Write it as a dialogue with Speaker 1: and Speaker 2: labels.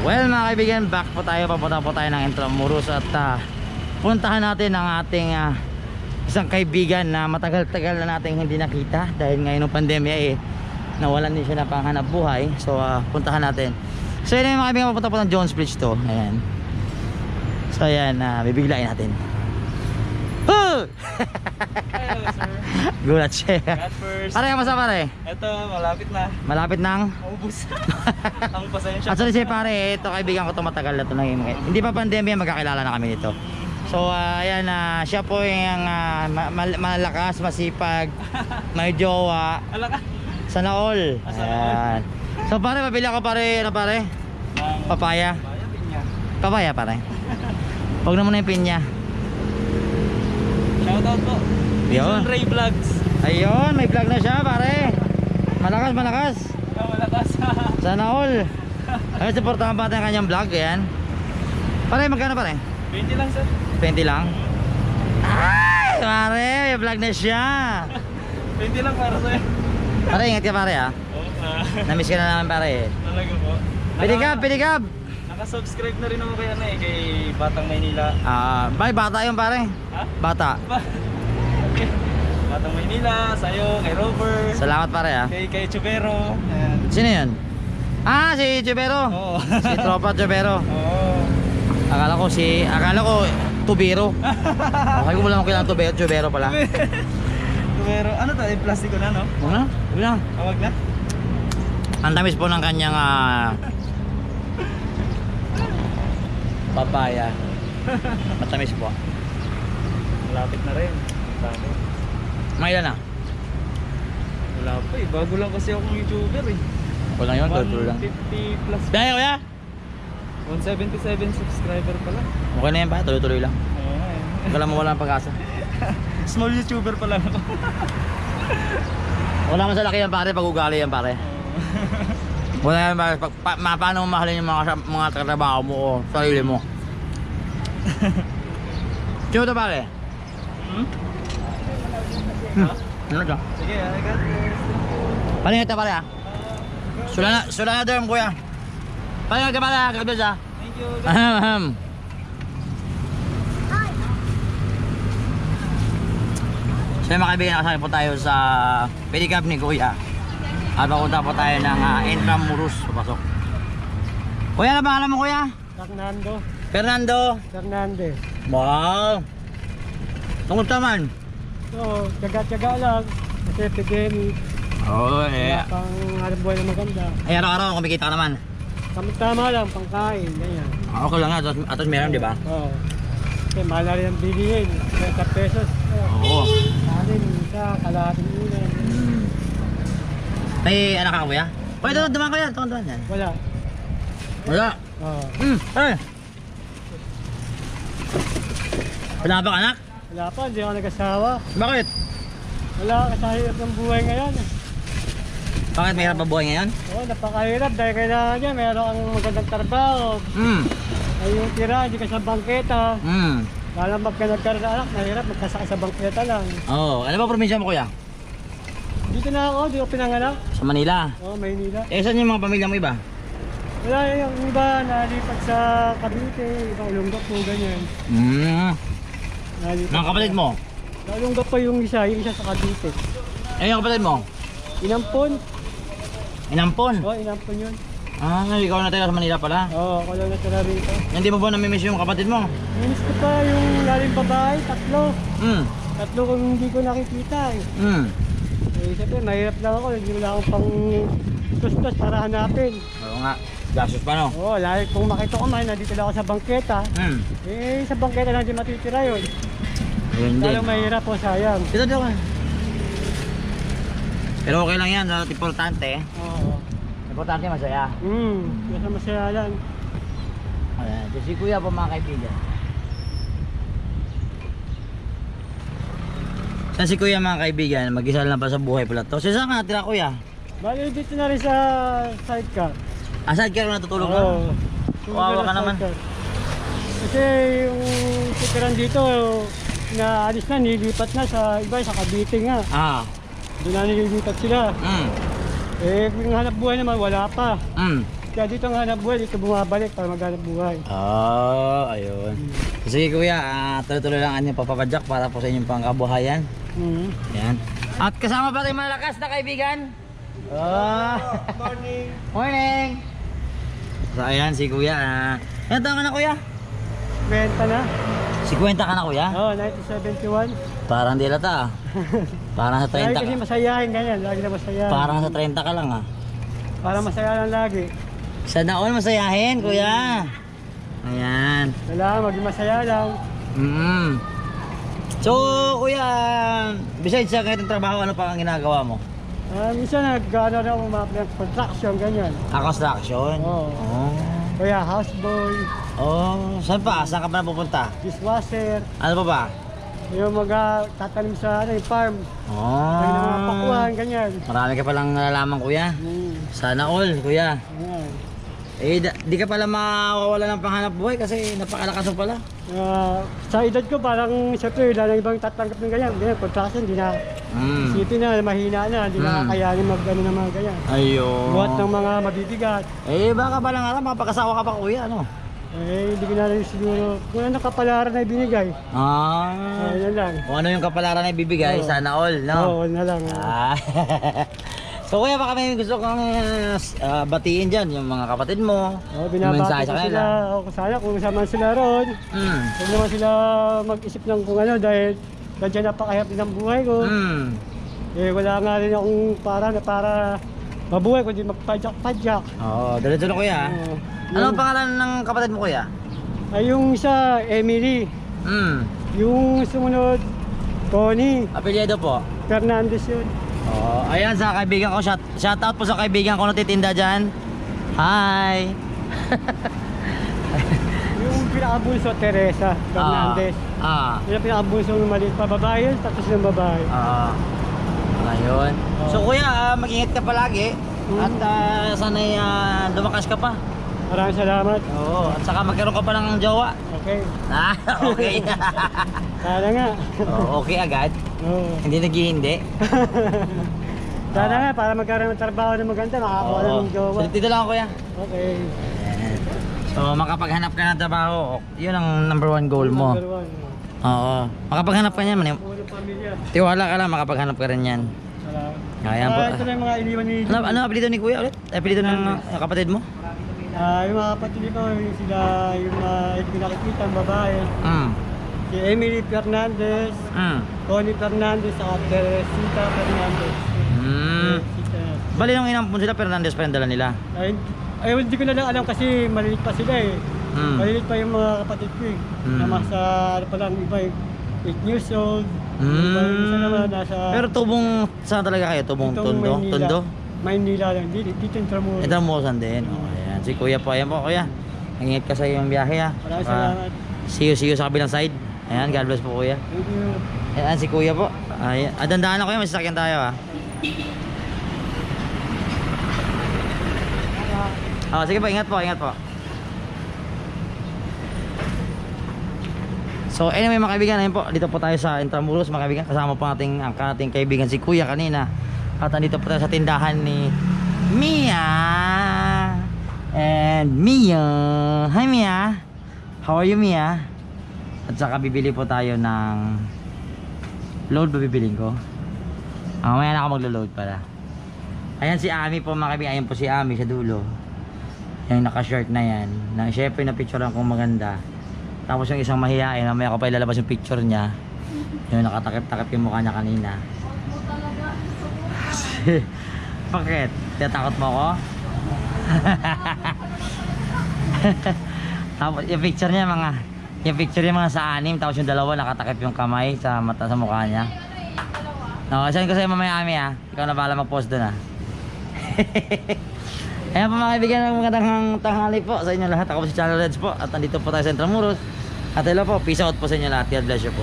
Speaker 1: Well mga kaibigan, back po tayo, papunta po tayo ng Intramuros at ah, puntahan natin ang ating ah, isang kaibigan na matagal-tagal na nating hindi nakita dahil ngayon ng pandemya eh nawalan din siya na panghanap buhay. So ah, puntahan natin. So yun mga kaibigan, papunta po ng Jones Bridge to. Ayan. So ayan, uh, bibiglayin natin.
Speaker 2: Hello, sir.
Speaker 1: Gulat siya.
Speaker 2: At first,
Speaker 1: Pare, kamusta pare?
Speaker 2: ito, malapit na.
Speaker 1: Malapit nang
Speaker 2: Maubos. Ang pasensya.
Speaker 1: Actually si pare, ito kaibigan ko to matagal na to nang Hindi pa pandemya, magkakilala na kami nito. So ah, ayan na, siya po yung ma- mal- malakas, masipag, may jowa,
Speaker 2: Ala ka.
Speaker 1: sana all. Ayan. So pare, mabili ako pare, ano pare? Papaya.
Speaker 2: Papaya din niya.
Speaker 1: Papaya pare. Huwag na muna yung pinya.
Speaker 2: Shoutout po.
Speaker 1: Yun.
Speaker 2: Ray Vlogs.
Speaker 1: Ayun, may vlog na siya pare. Malakas, malakas.
Speaker 2: Ikaw malakas.
Speaker 1: Sana all. Ay, supportahan pa natin ang kanyang vlog, ayan. Pare, magkano pare?
Speaker 2: 20 lang, sir.
Speaker 1: 20 lang. Ay, pare, may vlog na siya.
Speaker 2: 20 lang para sa'yo.
Speaker 1: Pare, ingat ka pare ah.
Speaker 2: Oo, ah,
Speaker 1: Namiss ka na namin pare.
Speaker 2: talaga po.
Speaker 1: Pidigab, pidigab.
Speaker 2: Naka-subscribe na rin ako kay ano eh, kay Batang Maynila.
Speaker 1: Ah, bye, bata yun pare.
Speaker 2: Ha?
Speaker 1: Bata.
Speaker 2: Ba? Batang Maynila, sa'yo, kay Rover,
Speaker 1: Salamat pare ah.
Speaker 2: kay, kay Chubero. Ayan.
Speaker 1: Sino yun? Ah, si Chubero.
Speaker 2: Oo.
Speaker 1: Si Tropa Chubero.
Speaker 2: Oo.
Speaker 1: Akala ko si, akala ko Tubero. Okay ko lang kailangan Tubero, Chubero pala.
Speaker 2: Chubero, ano to? Eh, plastiko na, no?
Speaker 1: Ano na.
Speaker 2: Tawag na?
Speaker 1: Ang tamis po ng kanyang ah, papaya. Matamis po.
Speaker 2: Malapit na rin. Dami.
Speaker 1: May ilan na?
Speaker 2: Wala pa eh. Bago lang kasi akong YouTuber eh.
Speaker 1: Wala yun, tuloy lang.
Speaker 2: 150 plus.
Speaker 1: Dahil kuya?
Speaker 2: 177 subscriber pala.
Speaker 1: Okay na yan pa, tuloy-tuloy lang.
Speaker 2: Oo nga eh.
Speaker 1: Wala mo wala pag-asa.
Speaker 2: Small YouTuber pa lang ako.
Speaker 1: Wala man sa laki yan pare, pag ugali yan pare. Wala pare, pag, pa, ma, paano mahalin yung mga, mga katrabaho mo o sarili mo. Sino to pare?
Speaker 2: Hmm?
Speaker 1: Hmm. Ano to?
Speaker 2: Sige, I got this.
Speaker 1: Palingat ka pare ah. Sula na, sula na derm kuya. Palingat ka pare ah, bless ah.
Speaker 2: Thank you.
Speaker 1: Ahem, ahem. So mga kaibigan, kasama po tayo sa pedicab ni Kuya. At papunta po tayo ng uh, Intramuros. Papasok. Kuya, ano pangalan mo Kuya?
Speaker 2: Fernando.
Speaker 1: Fernando.
Speaker 2: Fernandez.
Speaker 1: Wow. Tungkol man.
Speaker 2: So, tiyaga-tiyaga lang. Kasi epidemic.
Speaker 1: Oo, eh.
Speaker 2: Pang hanap buhay na maganda.
Speaker 1: Ay, araw-araw kumikita ka naman.
Speaker 2: Tama-tama lang, pangkain. Ganyan.
Speaker 1: Ah, Okay lang nga, atos, atos meron, di ba?
Speaker 2: Oo. Kasi mahal na rin ang bilihin. 30 pesos. Oh.
Speaker 1: Oo.
Speaker 2: Alin, isa, kalahating ulan.
Speaker 1: May anak ka kuya? Kuya, doon, dumaan kuya. Doon, dumaan yan.
Speaker 2: Wala.
Speaker 1: Wala.
Speaker 2: Oo.
Speaker 1: Hmm, eh. Wala ba anak?
Speaker 2: Wala pa, hindi ako nag-asawa.
Speaker 1: Bakit?
Speaker 2: Wala, kasahirap ng buhay ngayon.
Speaker 1: Bakit may hirap ang buhay ngayon?
Speaker 2: Oo, napakahirap dahil kailangan niya, meron kang magandang trabaho.
Speaker 1: Hmm.
Speaker 2: Ay yung tira, hindi ka sa bangketa.
Speaker 1: Hmm.
Speaker 2: Lalo pagka nagkaroon ng anak, mahirap magkasakay sa bangketa lang.
Speaker 1: Oo. Oh, ano ba probinsya mo kuya?
Speaker 2: Dito na ako, dito ako pinanganak.
Speaker 1: Sa Manila.
Speaker 2: Oo, Maynila.
Speaker 1: Eh, saan yung mga pamilya mo iba?
Speaker 2: Wala yung iba nalipat sa Cavite, ibang Olonggap po, ganyan.
Speaker 1: Hmm.
Speaker 2: Nalipat
Speaker 1: Mga kapatid mo?
Speaker 2: Sa Olonggap pa yung isa, yung isa sa Cavite.
Speaker 1: Eh, yung kapatid mo?
Speaker 2: Inampon.
Speaker 1: Inampon.
Speaker 2: Oo, inampon yun.
Speaker 1: Ah, ikaw na tayo sa Manila pala.
Speaker 2: Oo, ako lang natira rito.
Speaker 1: Hindi mo ba namimiss yung kapatid mo?
Speaker 2: Minis ko pa yung galing babae, tatlo.
Speaker 1: Hmm.
Speaker 2: Tatlo kung hindi ko nakikita eh.
Speaker 1: Hmm.
Speaker 2: Eh, siyempre, mahirap lang ako. Hindi wala akong pang tustos para hanapin.
Speaker 1: Oo nga. Gastos pa no?
Speaker 2: Oo, lalo kung makita ko man, nandito lang ako sa bangketa.
Speaker 1: Hmm.
Speaker 2: Eh, sa bangketa lang di matitira yun.
Speaker 1: Yun din.
Speaker 2: Lalo mahirap po, sayang.
Speaker 1: Dito, dito. Pero okay lang yan. Dahil importante.
Speaker 2: Oo.
Speaker 1: Importante masaya.
Speaker 2: Hmm, nasa masaya lang.
Speaker 1: Ayan. Si kuya po mga kaibigan. Sa si kuya mga kaibigan, mag-isa lang pa sa buhay pala to. So, saan ka natira kuya?
Speaker 2: Bali, dito na rin sa sidecar.
Speaker 1: Asad ka rin natutulog ka?
Speaker 2: Oo.
Speaker 1: Kawawa ka naman.
Speaker 2: sidecar. Kasi yung titiran dito, naalis na, nilipat na sa iba, sa Cavite nga.
Speaker 1: Ah.
Speaker 2: Doon na nililipat sila.
Speaker 1: Mm.
Speaker 2: Eh, kung hanap buhay naman, wala pa.
Speaker 1: Mm.
Speaker 2: Kaya dito nga hanap buhay, dito bumabalik para maghanap buhay.
Speaker 1: Oh, ayun. Sige kuya, ah, tuloy-tuloy lang ang inyong papapadyak para po sa inyong pangkabuhayan.
Speaker 2: Mm.
Speaker 1: Yan. At kasama pa tayong malakas na kaibigan. Oh.
Speaker 2: Morning.
Speaker 1: Morning! So ayan si kuya. Ah. Taon ka na kuya?
Speaker 2: Benta na.
Speaker 1: 50 ka na kuya?
Speaker 2: Oo, oh, 1971.
Speaker 1: Parang di lata ah. Parang sa 30
Speaker 2: Lagi kasi
Speaker 1: ka.
Speaker 2: masayahin ganyan, lagi na masayahin.
Speaker 1: Parang sa 30 ka lang ah.
Speaker 2: Para masaya lang lagi.
Speaker 1: Sana all masayahin kuya. Ayan.
Speaker 2: Kailangan maging masaya lang.
Speaker 1: Mm. So kuya, besides sa ganitong trabaho, ano pa ang ginagawa mo?
Speaker 2: Ah, minsan nag-ano na ako mga ng construction, ganyan.
Speaker 1: Ah, construction?
Speaker 2: Oo.
Speaker 1: Oh.
Speaker 2: Kaya houseboy,
Speaker 1: Oh, saan pa? Saan ka pa napupunta?
Speaker 2: dishwasher,
Speaker 1: Ano pa ba?
Speaker 2: yung mga tatanim sa ano, yung farm.
Speaker 1: Oh.
Speaker 2: Na mga pakuhan, ganyan.
Speaker 1: Marami ka palang nalalaman kuya.
Speaker 2: Mm.
Speaker 1: Sana all kuya.
Speaker 2: Ayan.
Speaker 1: Eh, da- di ka pala mawawala ng panghanap buhay kasi napakalakas mo pala.
Speaker 2: Ah, sa edad ko parang siyempre wala na ibang tatanggap ng ganyan. Ganyan, construction, di na
Speaker 1: Mm.
Speaker 2: isipin na, mahina na, di na
Speaker 1: Mm.
Speaker 2: kakayanin mag ano ng mga ganyan.
Speaker 1: Ayun.
Speaker 2: Buhat ng mga mabibigat.
Speaker 1: Eh, baka pala nga lang, makapagkasawa ka pa kuya, ano?
Speaker 2: Eh, hindi ko na rin siguro, kung ano kapalaran na ibinigay.
Speaker 1: Ah.
Speaker 2: Ayun lang.
Speaker 1: Kung ano yung kapalaran na ibibigay,
Speaker 2: Oo.
Speaker 1: sana all, no?
Speaker 2: Oo, na lang. ah.
Speaker 1: So kuya, baka may gusto kang ah, batiin dyan, yung mga kapatid mo.
Speaker 2: Oh, binabati ko sila.
Speaker 1: kanila.
Speaker 2: O, sana kung sama sila ron.
Speaker 1: Mm.
Speaker 2: Huwag naman sila mag-isip ng kung ano dahil nandiyan napakahirap din ang buhay ko.
Speaker 1: Mm.
Speaker 2: Eh, wala nga rin akong para na para mabuhay kundi magpadyak-padyak.
Speaker 1: Oo, dala-dala kuya.
Speaker 2: Oo.
Speaker 1: Ano ang pangalan ng kapatid mo kuya?
Speaker 2: Ay, yung isa, Emily.
Speaker 1: Mm.
Speaker 2: Yung sumunod, Tony.
Speaker 1: Apelyido po.
Speaker 2: Fernandez yun.
Speaker 1: Oh, ayan sa kaibigan ko, shout, shout out po sa kaibigan ko na titinda dyan. Hi!
Speaker 2: Yung pinakabulso, Teresa Fernandez.
Speaker 1: Ah.
Speaker 2: Yung pinakabulso ng maliit pa babae, tapos ng babae.
Speaker 1: Ah. Ah. Ayun.
Speaker 2: Oh.
Speaker 1: So kuya, ah, mag-ingat ka palagi.
Speaker 2: Mm.
Speaker 1: At ah, sana'y ah, lumakas ka pa.
Speaker 2: Maraming salamat.
Speaker 1: Oo. At saka magkaroon ka pa ng jowa.
Speaker 2: Okay.
Speaker 1: Ah, okay.
Speaker 2: Sana nga.
Speaker 1: oh, okay agad.
Speaker 2: Oo.
Speaker 1: Hindi naghihindi.
Speaker 2: Sana nga, para magkaroon ng trabaho na maganda, makakuha na ng jowa.
Speaker 1: So, dito lang kuya.
Speaker 2: Okay.
Speaker 1: So makapaghanap ka ng trabaho, yun ang number one goal mo.
Speaker 2: Number one.
Speaker 1: Oo. Makapaghanap ka niyan, man.
Speaker 2: Puro pamilya.
Speaker 1: Tiwala ka lang, makapaghanap ka rin yan.
Speaker 2: Salamat.
Speaker 1: Ayan po.
Speaker 2: Ah, ito na yung mga iniwan ni
Speaker 1: Ano, ano apelido ni Kuya ulit? Apelido ng uh, kapatid mo?
Speaker 2: Ah, yung mga kapatid ko, yung sila, yung mga hindi ko nakikita, ang babae.
Speaker 1: Mm.
Speaker 2: Si Emily Fernandez,
Speaker 1: Mm.
Speaker 2: Tony Fernandez, at Teresita Fernandez.
Speaker 1: Mm.
Speaker 2: Teresita.
Speaker 1: Bali nung inampun sila, Fernandez pa yung dala nila.
Speaker 2: Ay, ay, hindi ko na lang alam kasi maliit pa sila eh.
Speaker 1: Mm.
Speaker 2: Maliit pa yung mga kapatid ko eh.
Speaker 1: Mm.
Speaker 2: Nama sa, ano pa lang, iba eh, 8 years old.
Speaker 1: Mm.
Speaker 2: Iba yung naman nasa...
Speaker 1: Pero tubong, saan talaga kayo? Tubong tundo?
Speaker 2: Maynila.
Speaker 1: Tundo?
Speaker 2: Maynila lang. Dito, dito yung Tramuro.
Speaker 1: Ito mo din. Oh, ayan. Si Kuya po. Ayan po Kuya. Ingat ka sa iyong biyahe ha.
Speaker 2: Maraming salamat.
Speaker 1: see you, see you sa kabilang side. Ayan, God bless po Kuya.
Speaker 2: Thank you.
Speaker 1: Ayan si Kuya po. Ayan. Ah, dandaan na Kuya, may sasakyan tayo ha. Oh, sige po, ingat po, ingat po. So anyway mga kaibigan, ayun po, dito po tayo sa Intramuros mga kaibigan. Kasama po nating ang ating kaibigan si Kuya kanina. At nandito po tayo sa tindahan ni Mia. And Mia. Hi Mia. How are you Mia? At saka bibili po tayo ng load ba bibiling ko? Ah, mamaya na ako maglo-load pala. Ayan si Ami po mga kaibigan. Ayan po si Ami sa dulo. Yung naka-shirt na yan. Na, syempre na picturean kong maganda. Tapos yung isang mahihain, mamaya ko pa ilalabas yung picture niya. Yung nakatakip-takip yung mukha niya kanina. Bakit? Tinatakot mo ako? tapos yung picture niya mga yung picture niya mga sa anim tapos yung dalawa nakatakip yung kamay sa mata sa mukha niya. No, send ko sa'yo mamaya Ami ha. Ikaw na bahala mag-post doon ha. Ayan po mga kaibigan, magandang tanghali po sa inyo lahat. Ako po si Channel Reds po at nandito po tayo sa Intramuros. At hello po, peace out po sa inyo lahat. God bless you po.